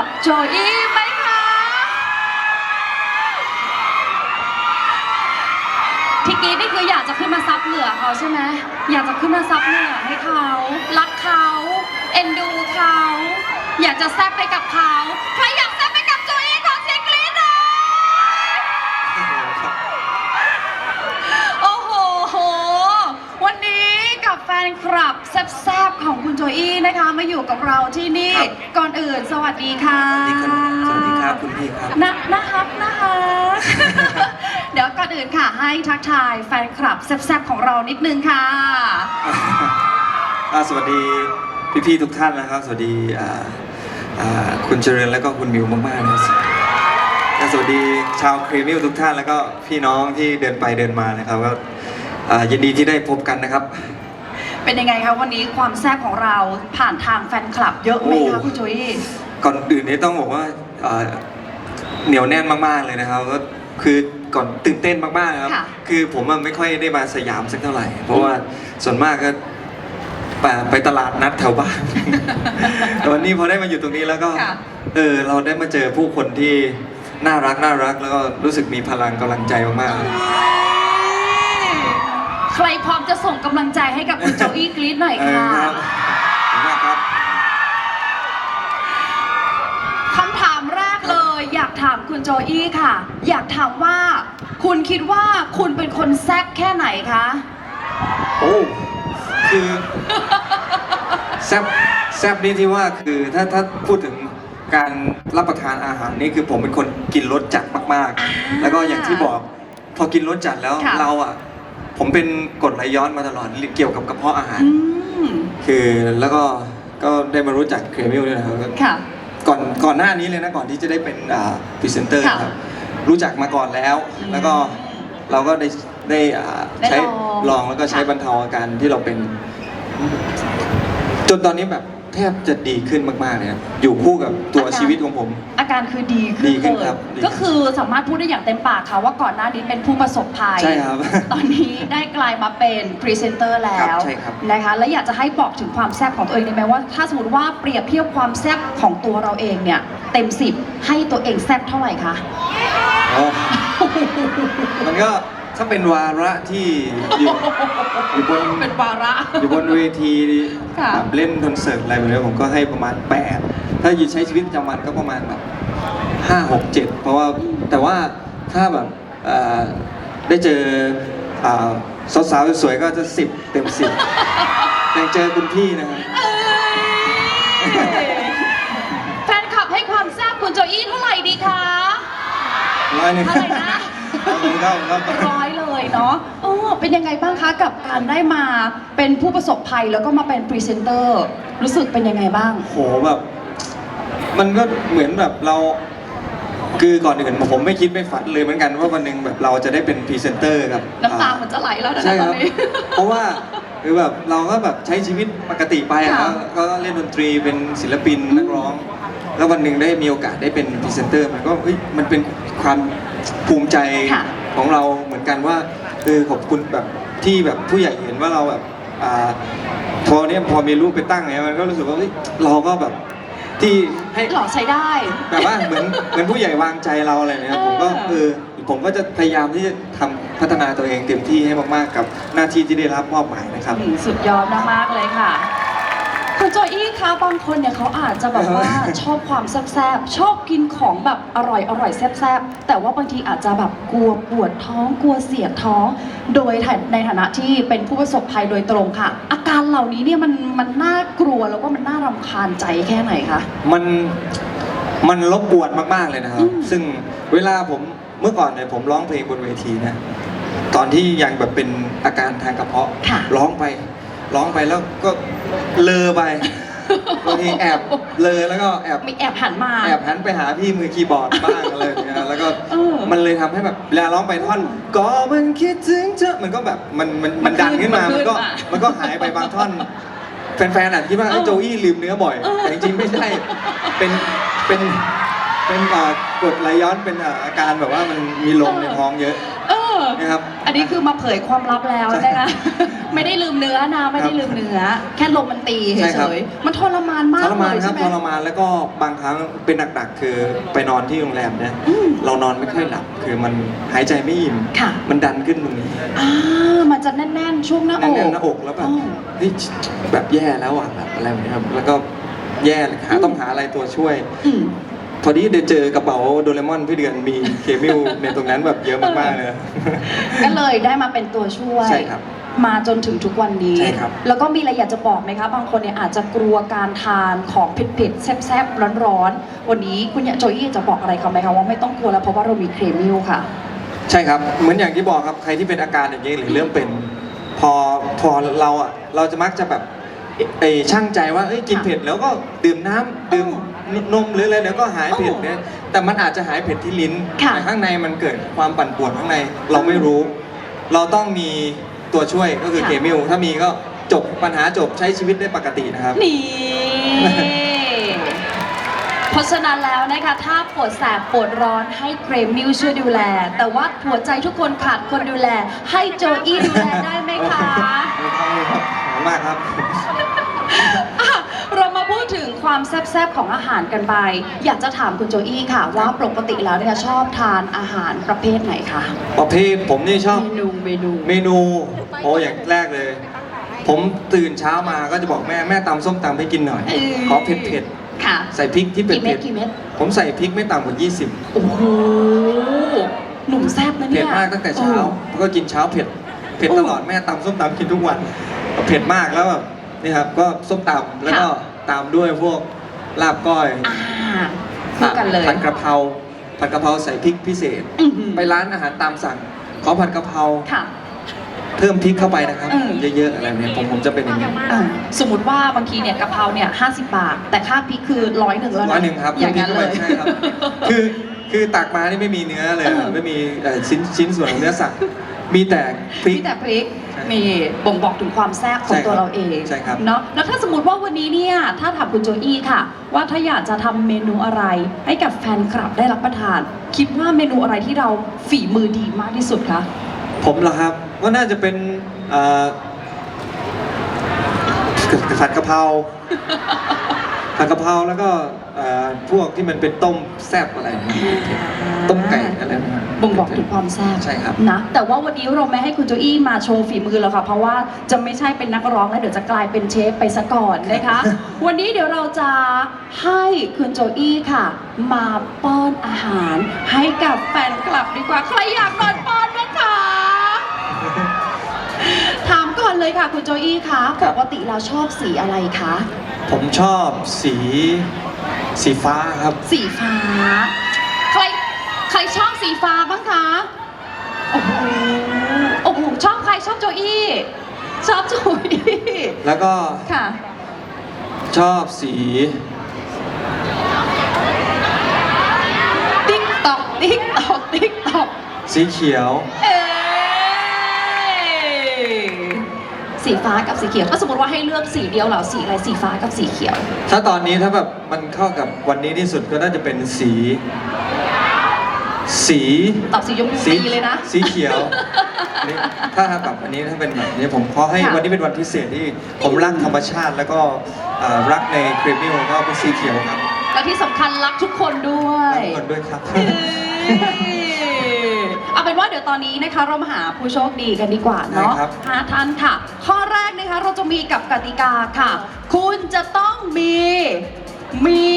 กับโจอี้ไหมคะที่กี้นี่คืออยากจะขึ้นมาซับเหงื่อเขาใช่ไหมอยากจะขึ้นมาซับเหงื่อให้เขารักเขาเอ็นดูเขาอยากจะแซบไปกับเขาใครอยากแซบไปกับโจอี้ขอเสียงกรี๊ดหน่อย โอ้โหโห วันนี้กับแฟ นคลับแซบๆของคุณโจอี้นะคะมาอยู่กับเราที่นี่ครับ ก่อนอื่นสวัสดีค่ะสวัสดีครับสวัสดีครับคุณพี่ครับ นะนะครับนะคะ เดี๋ยวก่อนอื่นค่ะให้ทักทายแฟนคลับแซบๆของเรานิดนึงค่ะ อ่าสวัสดีพี่ๆทุกท่านนะครับ สวัสดีอ่าอ่าคุณเจริญแล้วก็คุณมิวมากๆนะครับและสวัสดีชาวครีมิวทุกท่านแล้วก็พี่น้องที่เดินไปเดินมานะครับก็อ่ายินดีที่ได้พบกันนะครับ เป็นยังไงคะวันนี้ความแซบของเราผ่านทางแฟนคลับเยอะไหมคะโอ้คุณโจอี้ก่อนอื่นนี้ต้องบอกว่าอ่าเหนียวแน่นมากๆเลยนะครับก็คือก่อนตื่นเต้นมากๆนะครับ ค่ะ คือผมอะไม่ค่อยได้มาสยามสักเท่าไหร่ เพราะว่าส่วนมากก็ไปไปตลาดนัดแถวบ้าน แต่วันนี้พอได้มาอยู่ตรงนี้แล้วก็ ค่ะ เออเราได้มาเจอผู้คนที่น่ารักน่ารักแล้วก็รู้สึกมีพลังกำลังใจมากๆใค รพร้อมจะส่งกำลังใจให้กับคุณโจอี้กรี๊ดหน่อยเออค่ะครับขอบคุณมากครับคำถามแรกเลย อยากถามคุณโจอี้ค่ะ อยากถามว่า คุณคิดว่าคุณเป็นคนแซ่บแค่ไหนคะโอ้คือแซบแซบนี่ที่ว่าคือถ้าถ้าพูดถึงการรับประทานอาหารนี่คือผมเป็นคนกินรสจัดมากอ่าๆแล้วก็อย่างที่บอกพอกินรสจัดแล้วค่ะเราอะ ผมเป็นกรดไหลย้อนมาตลอดเกี่ยวกับกระเพาะอาหาร อืม คือแล้วก็ก็ได้มารู้จักเครมิลด้วยนะครับ ค่ะ ก่อนก่อนหน้านี้เลยนะก่อนที่จะได้เป็นอ่าพรีเซนเตอร์ค่ะครับรู้จักมาก่อนแล้ว อืมแล้วก็เราก็ได้ได้อ่าได้ใช้ลองลองแล้วก็ใช้ค่ะบรรเทาอาการที่เราเป็น จนตอนนี้แบบ แทบจะดีขึ้นมากๆเลยครับอยู่คู่กับตัวชีวิตของผม อาการคือดีขึ้นดีขึ้นเลยครับดี ก็คือสามารถพูดได้อย่างเต็มปากค่ะว่าก่อนหน้านี้เป็นผู้ประสบภัย ใช่ครับ ตอนนี้ได้กลายมาเป็นพรีเซนเตอร์แล้ครัวบใช่ครับนะคะ แล้วอยากจะให้บอกถึงความแซ่บของตัวเองได้ไหมว่า ถ้าสมมติว่าเปรียบเทียบความแซ่บของตัวเราเองเนี่ย เต็มสิบให้ตัวเองแซ่บเท่าไหร่คะโอ้มันก็ ถ้าเป็นวาระที่อยู่อยู่บนเป็นวาระ อยู่บนเวทีค่ะ แบบเล่นคอนเสิร์ตอะไรแบบนี้ผมก็ให้ประมาณ 8 ถ้าอยู่ใช้ชีวิตประจำวันก็ประมาณแบบ5 6 7เพราะว่าแต่ว่าถ้าแบบเอ่อได้เจออ่าสาวๆสวยๆก็จะ10เต็ม10ยังเจอคุณพี่นะครับ แฟนคลับให้ความแซ่บคุณโจอี้เท่าไหร่ดีคะร้อยหนึงเท่าไหร่นะเอาผมเข้าผมเข้าร้อย เลยเนาะเออเป็นยังไงบ้างคะกับการได้มาเป็นผู้ประสบภัยแล้วก็มาเป็นพรีเซนเตอร์รู้สึกเป็นยังไงบ้าง โหแบบ มันก็เหมือนแบบเรา คือก่อนอื่นผมไม่คิดไม่ฝันเลยเหมือนกันว่าวันหนึ่งแบบเราจะได้เป็นพรีเซนเตอร์ครับน้ำตาเหมือนจะไหลแล้วนะใช่ตคอนรับนี้ เพราะว่าคือแบบเราก็แบบใช้ชีวิตปกติไปอะค่ะก็ก็เล่นดนตรีเป็นศิลปินนักร้อง แล้ววันหนึ่งได้มีโอกาสได้เป็นพรีเซนเตอร์ มันก็เฮ้ยมันเป็นความภูมิใจ ค่ะ ของเราเหมือนกันว่าเออขอบคุณแบบที่แบบผู้ใหญ่เห็นว่าเราแบบอ่าพอเนี้ยพอมีรูปไปตั้งเนี่ยมันก็รู้สึกว่าเฮ้ยเราก็แบบที่ให้หล่อใช้ได้ แบบว่าเหมือนเหมือนผู้ใหญ่วางใจเราอะไรเนี่ยผมก็เอเอออผมก็จะพยายามที่จะทำพัฒนาตัวเองเต็มที่ให้มากๆกับหน้าที่ที่ได้รับมอบหมายนะครับอืมสุดยอดมากๆเลยค่ะ คุณโจอี้คะบางคนเนี่ยเขาอาจจะแบบว่าชอบความแซ่บๆชอบกินของแบบอร่อยอร่อยๆแซ่บๆแต่ว่าบางทีอาจจะแบบกลัวปวดท้องกลัวเสียดท้อง โดยในฐานะที่เป็นผู้ประสบภัยโดยตรงค่ะ อาการเหล่านี้เนี่ยมันมันน่ากลัวแล้วก็มันน่ารำคาญใจแค่ไหนคะมันมันรบกวนมากๆเลยนะครับอืมซึ่งเวลาผมเมื่อก่อนเนี่ยผมร้องเพลงบนเวทีนะตอนที่ยังแบบเป็นอาการทางกระเพาะค่ะร้องไป ร้องไปแล้วก็เลอไปบางทีแอบเลอแล้วก็แอบมีแอบหันมา แอบหันไปหาพี่มือคีย์บอร์ดบ้างอะไรอย่างเงี้ยแล้วก็เออมันเลยทำให้แบบเวลาร้องไปท่อนก็มันคิดถึงเธอมันก็แบบมันมันมันดังขึ้นมามันขึ้มันนก็มามันก็หายไปบางท่อน แฟนๆอาจคิดว่าไอ้เออโจอี้ลืมเนื้อบ่อย เออ แต่จริงๆไม่ใช่เป็นเป็นเป็นอ่ากรดไหลย้อนเป็นอ่าอาการแบบว่ามันมีลมในท้องเยอะเออ นะครับ อันนี้คือมาเผยความลับแล้วใช่ นะคะ ไม่ได้ลืมเนื้อนะไม่ได้ลืมเนื้อ แค่ลมมันตีใช่เฉครับ ยๆมันทรมานมาทกรมานเลยครัใช่บไหม ทรมานแล้วก็บางครั้งเป็นหนักๆคือไปนอนที่โรงแรมเนี่ยอืมเรานอนไม่ค่อยหลับคือมันหายใจไม่อิ่มค่ะ มันดันขึ้นตรงนี้อ่ามันจะแน่นๆ ช่วงหน้าอก แน่นๆหน้าอกแล้วแบบอ๋อเฮ้ยแบบแย่แล้วอะแบบอะไรแบบนี้ครับแล้วก็แย่เลยหาอืม ต้องหาอะไรตัวช่วย อืม พอดีเดินเจอกระเป๋าโดเรมอนพี่เดือนมีเคมิลในตรงนั้นแบบเยอะมากๆเลย ก็เลยได้มาเป็นตัวช่วย ใช่ครับ มาจนถึงทุกวันนี้ ใช่ครับ แล้วก็มีอะไรอยากจะบอกไหมคะ บางคนเนี่ยอาจจะกลัวการทานของเผ็ดๆแซ่บๆร้อนๆวันนี้คุณอยากโจยี่จะบอกอะไรเขาไหมคะว่าไม่ต้องกลัวแล้วเพราะว่าเรามีเครมิลค่ะ ใช่ครับ เหมือนอย่างที่บอกครับ ใครที่เป็นอาการอย่างนี้หรือเริ่มเป็น พอพอเราอะ เราจะมักจะแบบไอ้ช่างใจว่าเอ้ยกินเผ็ดแล้วก็ดื่มน้ำดื่มนมหรืออะไรเดี๋ยวก็หายเผ็ดเนี่ยแต่มันอาจจะหายเผ็ดที่ลิ้นค่ะแต่ข้างในมันเกิดความปั่นป่วนข้างในเราไม่รู้ เราต้องมี ตัวช่วยก็คือเคมิลถ้ามีก็จบปัญหาจบใช้ชีวิตได้ปกตินะครับ นี่ เพราะฉะนั้นแล้วนะคะ ถ้าปวดแสบปวดร้อนให้เครมิลช่วยดูแล แต่ว่าหัวใจทุกคนขาดคนดูแล ให้โจอี้ดูแลได้ไหมคะครับขอบคุณมากครับ อะเรามาพูดถึง ความแซ่บๆของอาหารกันไป อยากจะถามคุณโจอี้ค่ะ ว่าปกติแล้วเนี่ยชอบทานอาหารประเภทไหนคะประเภทผมนี่ชอบเมนูเมนูเมนูโอ้อย่างแรกเลย ผมตื่นเช้ามาก็จะบอกแม่แม่ตำส้มตำให้กินหน่อยเออขอเผ็ดเผ็ดค่ะๆใส่พริกที่เผ็ดกี่เม็เผ็ดดกี่เม็ดผมใส่พริกไม่ต่ำกว่า 20 โอ้โหหนุ่มแซ่บนะเผ็เนี่ดยมากตั้งแต่เช้าแล้วก็กินเช้าเผ็ดเผ็ดตลอดแม่ตำส้มตำกินทุกวันเผ็ดมากแล้วแบบนี่ครับก็ส้มตำแล้วก็ ตามด้วยพวกลาบก้อยอ่าคู่กันเลย ผัดกระเพราผัดกระเพราใส่พริกพิเศษ อื้อหือ ไปร้านอาหารตามสั่ง ขอผัดกะเพราค่ะ เพิ่มพริกเข้าไปนะครับเออเยอะๆอะไรแบบเนี่ยผมผมจะเป็นอย่างนี้ อ่าสมมติว่าบางทีเนี่ยกะเพราเนี่ยห้บาท แต่ค่าพริกคือร้อยหนึ่งแล้วนะร้อยหนึ่งครับอย่างนั้นเลย ใช่ครับ คือคือตักมานี่ไม่มีเนื้อเลย เออไม่มีเอ่อชิ้นชิ้นส่วนของเนื้อสัตว์ มีแต่พริก มีแต่พริกใช่นี่บ่งบอกถึงความแซ่บของใช่ครับตัวเราเองใช่ครับเนาะแล้วถ้าสมมติว่าวันนี้เนี่ยถ้าถามคุณโจอี้ค่ะ ว่าถ้าอยากจะทำเมนูอะไร ให้กับแฟนคลับได้รับประทาน คิดว่าเมนูอะไรที่เราฝีมือดีมากที่สุดคะผมเหรอครับก็น่าจะเป็นเอ่อผัดกะเพรา ผัดกะเพราแล้วก็เอ่อพวกที่มันเป็นต้มแซ่บอะไรนะต้มไก่อะไรนะ บ่งบอกถึงความแซ่บใช่ครับ นะ แต่ว่าวันนี้เราไม่ให้คุณโจอี้มาโชว์ฝีมือแล้วค่ะ เพราะว่าจะไม่ใช่เป็นนักร้องแล้วเดี๋ยวจะกลายเป็นเชฟไปซะก่อนนะคะ วันนี้เดี๋ยวเราจะให้คุณโจอี้ค่ะ มาป้อนอาหาร ให้กับแฟนคลับดีกว่า ใครอยากโดนป้อนบ้างคะ ถามก่อนเลยค่ะ คุณโจอี้คะปกติเราชอบสีอะไรคะ ผมชอบสีสีฟ้าครับ สีฟ้า ใครใครชอบสีฟ้าบ้างคะโอ้โหโอ้โหชอบใครชอบโจอี้ชอบโจอี้แล้วก็ค่ะ ชอบสีติ๊กตอกติ๊กตอกติ๊กตอกสีเขียว เอ้ย สีฟ้ากับสีเขียว ถ้าสมมติว่าให้เลือกสีเดียวเหรอสีอะไรสีฟ้ากับสีเขียว ถ้าตอนนี้ถ้าแบบมันเข้ากับวันนี้ที่สุดก็น่าจะเป็นสี สีตอบสียมพูสีดีเลยนะ สีเขียวนี่ถ้าแบบอันนี้ถ้าเป็นแบบนี้ผมขอให้ค่ะ วันนี้เป็นวันพิเศษที่ผมรักธรรมชาติ แล้วก็เอ่อรักในครีมมิลก็เป็นสีเขียวครับและที่สำคัญรักทุกคนด้วยรักคนด้วยครับเอ้ย ตอนนี้นะคะเรามาหาผู้โชคดีกันดีกว่าเนาะได้ครับห้าท่านค่ะ ข้อแรกนะคะเราจะมีกับกติกาค่ะ คุณจะต้องมีมี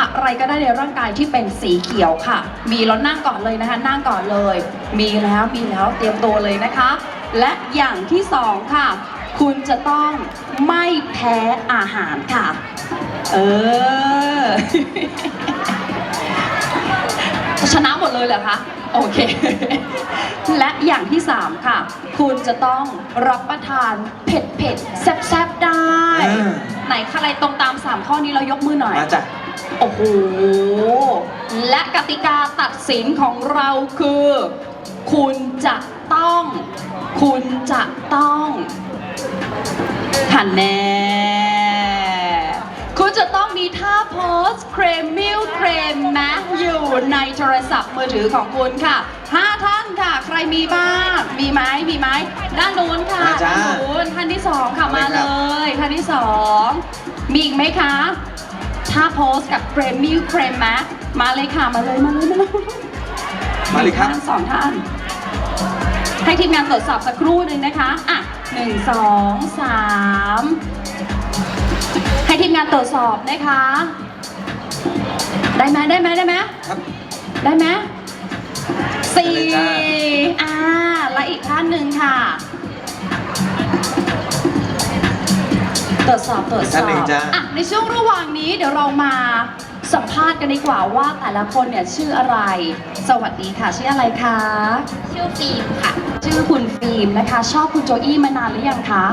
อะไรก็ได้ในร่างกายที่เป็นสีเขียวค่ะ มีแล้วนั่งก่อนเลยนะคะ นั่งก่อนเลย มีแล้วมีแล้วเตรียมตัวเลยนะคะ และอย่างที่สองค่ะ คุณจะต้องไม่แพ้อาหารค่ะ เออ ชนะหมดเลยเหรอคะ โอเค และอย่างที่ 3 ค่ะ คุณจะต้องรับประทานเผ็ดเผ็ดๆแซ่บๆได้ อ่า ไหนใครตรงตาม 3 ข้อนี้เรายกมือหน่อย มาจ้ะ โอ้โห และกติกาตัดสินของเราคือ คุณจะต้อง คุณจะต้องหันแน่ คุณจะต้องมีท่าโพสเครมมิลเครมแมอยู่ในโทรศัพท์มือถือของคุณค่ะห้าท่านค่ะ ใครมีบ้างมีไหมมีไหมด้านนู้นค่ะมาจ้า ด้านนู้นท่านที่สองค่ะมามาเลเลยยท่านที่สองมีอีกไหมคะท่าโพสกับเครมมิลเครมแมมาเลยค่ะมาเลยมาเลยมาเลย มาเลยครับท่านสองท่านให้ทีมงานตรวจสอบสักครู่หนึ่งนะคะ อะหนึ่งสองสามให้ ทีมงานตรวจสอบนะคะ ได้ไหมได้ไหมได้ไหมครับ ได้ไหมสี่ได้เลยจ้ อ่าและอีกท่านหนึ่งค่ะ ตรวจสอบตรวจสท่านอหนึ่งบจ้าอะในช่วงระหว่างนี้เดี๋ยวเรามาสัมภาษณ์กันดีกว่าว่าแต่ละคนเนี่ยชื่ออะไร สวัสดีค่ะ ชื่ออะไรคะ ชื่อฟิล์มค่ะ ชื่อคุณฟิล์มนะคะ ชอบคุณโจอี้มานานหรือยังคะ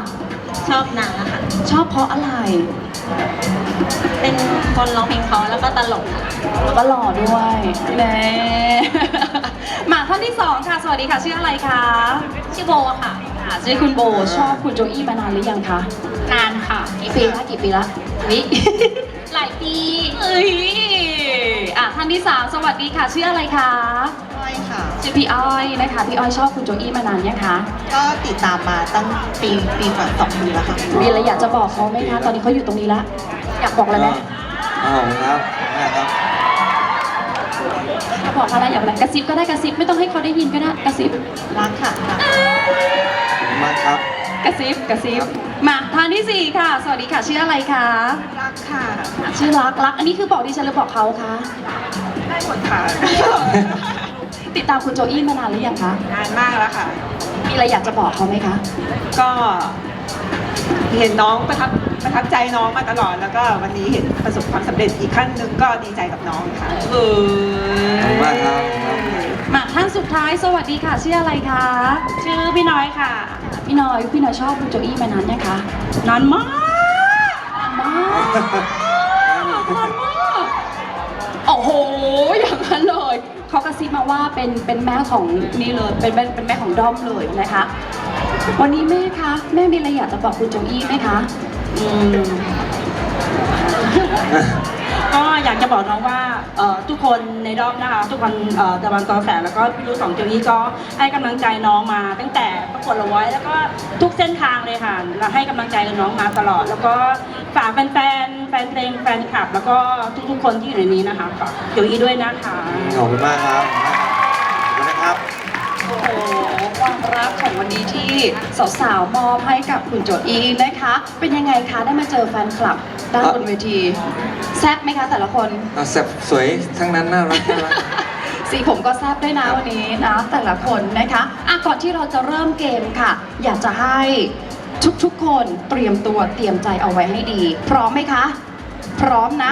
ชอบนางอะค่ะ ชอบเพราะอะไร เป็นคนร้องเพลงเขาแล้วก็ตลกค่ะ แล้วก็หล่อด้วยเน่มาท่านที่สองค่ะ สวัสดีค่ะ ชื่ออะไรคะชื่อโบค่ะ ค่ะชื่อคุณโบ ชอบคุณโจอี้มานานหรือยังคะนานค่ะกี่ปีละกี่ปีละวิ หลายปี เอ้ย อะท่านที่สามสวัสดีค่ะชื่ออะไรคะอ้อยค่ะ ชื่อพี่อ้อยนะคะพี่อ้อยชอบคุณโจอี้มานานยังคะก็ติดตามมาตั้งปีปีกว่าสองปีแล้วค่ะมีอะไรอยากจะบอกเขาไหมคะตอนนี้เขาอยู่ตรงนี้แล้วอยากบอกอะไรไหมอ๋อครับนะครับบอกอะไรอยากอะไรกระซิบก็ได้กระซิบไม่ต้องให้เขาได้ยินก็ได้กระซิบรักค่ะรักขอบคุณมากครับ กระซิบกระซิบมาท่านที่สี่ค่ะ สวัสดีค่ะ ชื่ออะไรคะรักค่ะอะ ชื่อรักรัก อันนี้คือบอกดิฉันหรือบอกเขาคะได้หมดค่ะ ติดตามคุณโจอี้มานานหรือยังคะนานมากแล้วค่ะ มีอะไรอยากจะบอกเขาไหมคะ ก็เห็นน้องประทับประทับใจน้องมาตลอดแล้วก็วันนี้เห็นประสบความสำเร็จอีกขั้นหนึ่งก็ดีใจกับน้องค่ะเอขอบคุณมากครับครับ มาท่านสุดท้ายสวัสดีค่ะ ชื่ออะไรคะ ชื่อพี่น้อยค่ะ พี่น้อยพี่น้อยชอบคุณโจอี้มานานยังคะนานมากนานมากนานมากโอ้โหอย่างนั้นเลยเขากระซิบมาว่าเป็นเป็นแม่ของนี่เลยเป็นเป็นเป็นแม่ของด้อมเลยนะคะ วันนี้แม่คะแม่มีอะไรอยากจะบอกคุณโจอี้ไหมคะอืม ก็อยากจะบอกน้องว่าเอ่อทุกคนในรอบนะคะ ทุกคนเอ่อตะวันกอแสแล้วก็พี่รู้สองโจอี้ก็ให้กำลังใจน้องมา ตั้งแต่ประกวดละไว้อยแล้วก็ทุกเส้นทางเลยค่ะเราให้กำลังใจกับน้องมาตลอด แล้วก็ฝากแฟนๆแฟนเพลงแฟนคลับ แล้วก็ทุกๆคนที่อยู่ในนี้นะคะฝากโจอี้ด้วยนะคะขอบคุณมากครับขอบคุณนะครับโอ้โหความรักของวันนี้ที่สาวๆมอบให้กับคุณโจอี้นะคะ เป็นยังไงคะได้มาเจอแฟนคลับด้านบนเวทีแซ่บไหมคะแต่ละคนอะแซ่บสวยทั้งนั้นน่ารักน่ารัก สีผมก็แซบด้วยนะวันนี้นะแต่ละคนนะคะอะก่อนที่เราจะเริ่มเกมค่ะ อยากจะให้ทุกๆคนเตรียมตัวเตรียมใจเอาไว้ให้ดี พร้อมไหมคะ พร้อมนะ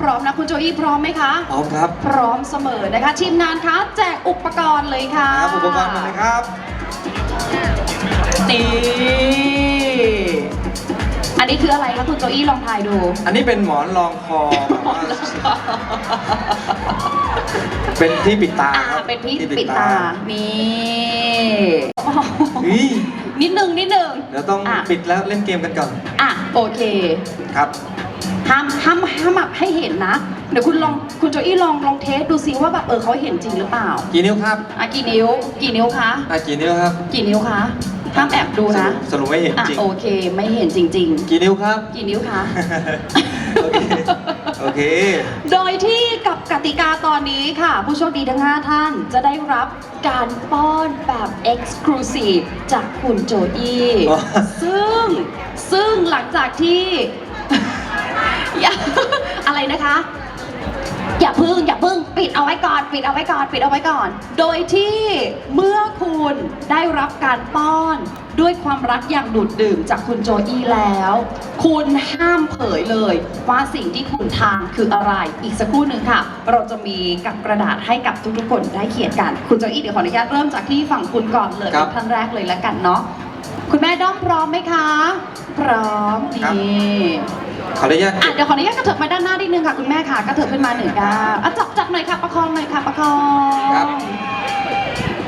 พร้อมนะคุณโจอี้พร้อมไหมคะ พร้อมครับพร้อมเสมอนะคะทีมงานคะแจกอุปกรณ์เลยค่ะครับอุปกรณ์มาเลยครับนี่ อันนี้คืออะไรคะคุณโจอี้ลองทายดู อันนี้เป็นหมอนรองคอแบบว่าเป็นที่ปิดตาอ่าครับเป็นพี่ปิดตา นี่เฮ้ยนิดหนึ่งนิดหนึ่งเดี๋ยวต้องะปิดแล้วเล่นเกมกันก่อนอะโอเค ครับห้ามห้ามห้ามแบบให้เห็นนะ เดี๋ยวคุณลองคุณโจอี้ลองลองเทสดูซิว่าแบบเออเขาเห็นจริงหรือเปล่า กี่นิ้วครับอะกี่นิ้ว กี่นิ้วคะ อะกี่นิ้วครับ กี่นิ้วคะ ห้ามแอบดูนะสรุปสรุปไม่เห็นอะจริงโอเค ไม่เห็นจริง กี่นิ้วครับ ๆ กี่นิ้วคะ โอเค โอเค โดยที่กับกติกาตอนนี้ค่ะ ผู้โชคดีทั้ง 5 ท่านจะได้รับการป้อนแบบ Exclusive จากคุณโจอี้ว้าซึ่งซึ่งหลังจากที่อย่าอะไรนะคะ อย่าพึ่งอย่าพึ่งปิดเอาไว้ก่อน ปิดเอาไว้ก่อน ปิดเอาไว้ก่อน โดยที่เมื่อคุณได้รับการป้อนด้วยความรักอย่างดูดดื่มจากคุณโจอี้แล้ว คุณห้ามเผยเลย ว่าสิ่งที่คุณทานคืออะไร อีกสักครู่หนึ่งค่ะ เราจะมีกับกระดาษให้กับทุกๆคนได้เขียนกัน คุณโจอี้เดี๋ยวขออนุญาตเริ่มจากที่ฝั่งคุณก่อนเลยครับ ท่านแรกเลยแล้วกันเนาะคุณแม่ด้อมพร้อมไหมคะ พร้อมครับนี่ ขออนุญาตอะเดี๋ยวขออนุญาตกระเถิบมาด้านหน้านิดนึงค่ะคุณแม่ค่ะกระเถิบขึ้นมาหนึ่งก้าวอะจับจับหน่อยค่ะประคองหน่อยค่ะประคองครับ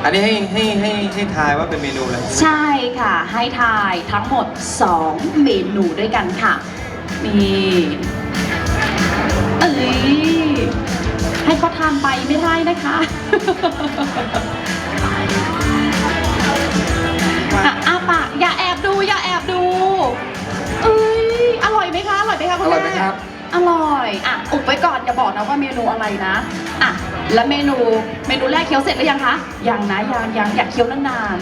อันนี้ให้ให้ให้ให้ทายว่าเป็นเมนูอะไรใช่ค่ะ ให้ทายทั้งหมด 2 เมนูด้วยกันค่ะนี่เอ้ยให้เขาทานไปไม่ได้นะคะอะ คะอร่อยไหมคะคุณอร่แม่อยไหมครับ อร่อย อะ อุบไว้ก่อนอย่าบอกนะว่าเมนูอะไรนะ อะ แล้วเมนู เมนูแรกเคี้ยวเสร็จหรือยังคะ ยังนะ ยัง ยังอยากเคี้ยวนาน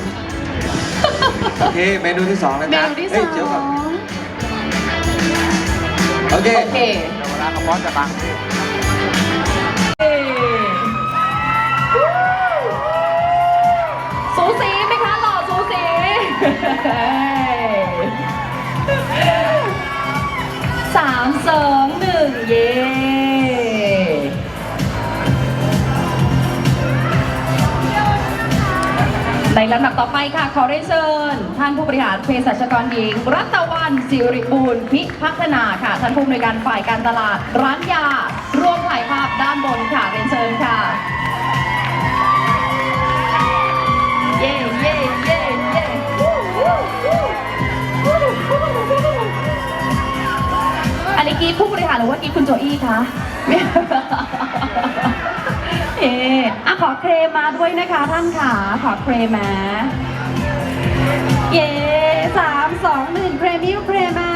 โอเค เมนูที่สองนะๆเมครับนูที่สเอ้อยเดี๋ยวก่อนงโอเค โอเคเวลาเขาป้อนจะบังสูสีไหมคะ หล่อสูสีส ลำดับต่อไปค่ะ ขอเรียนเชิญ ท่านผู้บริหารเภสัชกรหญิง รัตวันสิริบูรณ์พิพัฒนาค่ะ ท่านผู้อำนวยการฝ่ายการตลาด ร้านยา ร่วมถ่ายภาพด้านบนค่ะ เรียนเชิญค่ะ เย้เย้เย้เย้อันนี้กีผู้บริหารหรือว่ากีคุณโจอี้คะ เอ๊อะขอเครมมาด้วยนะคะท่านค่ะ ขอเครมมาเย้สามสองหนึ่งเครมิวเครมา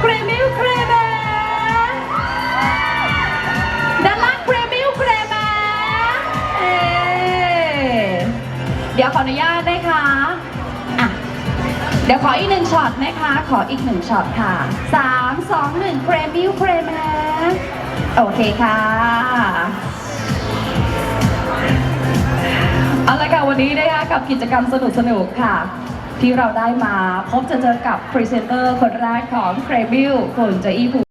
เครมิวเครมาด้านล่างเครมิวเครมาเอ๊เดี๋ยวขออนุญาตนะคะอะเดี๋ยวขออีกหนึ่งช็อตนะคะ ขออีกหนึ่งช็อตค่ะสามสองหนึ่งเครมิวเครมา โอเคค่ะ เอาละค่ะวันนี้นะคะกับกิจกรรมสนุกๆค่ะ ที่เราได้มาพบจะเจอกับพรีเซนเตอร์คนแรกของเครมิลคุณเจอี้ภู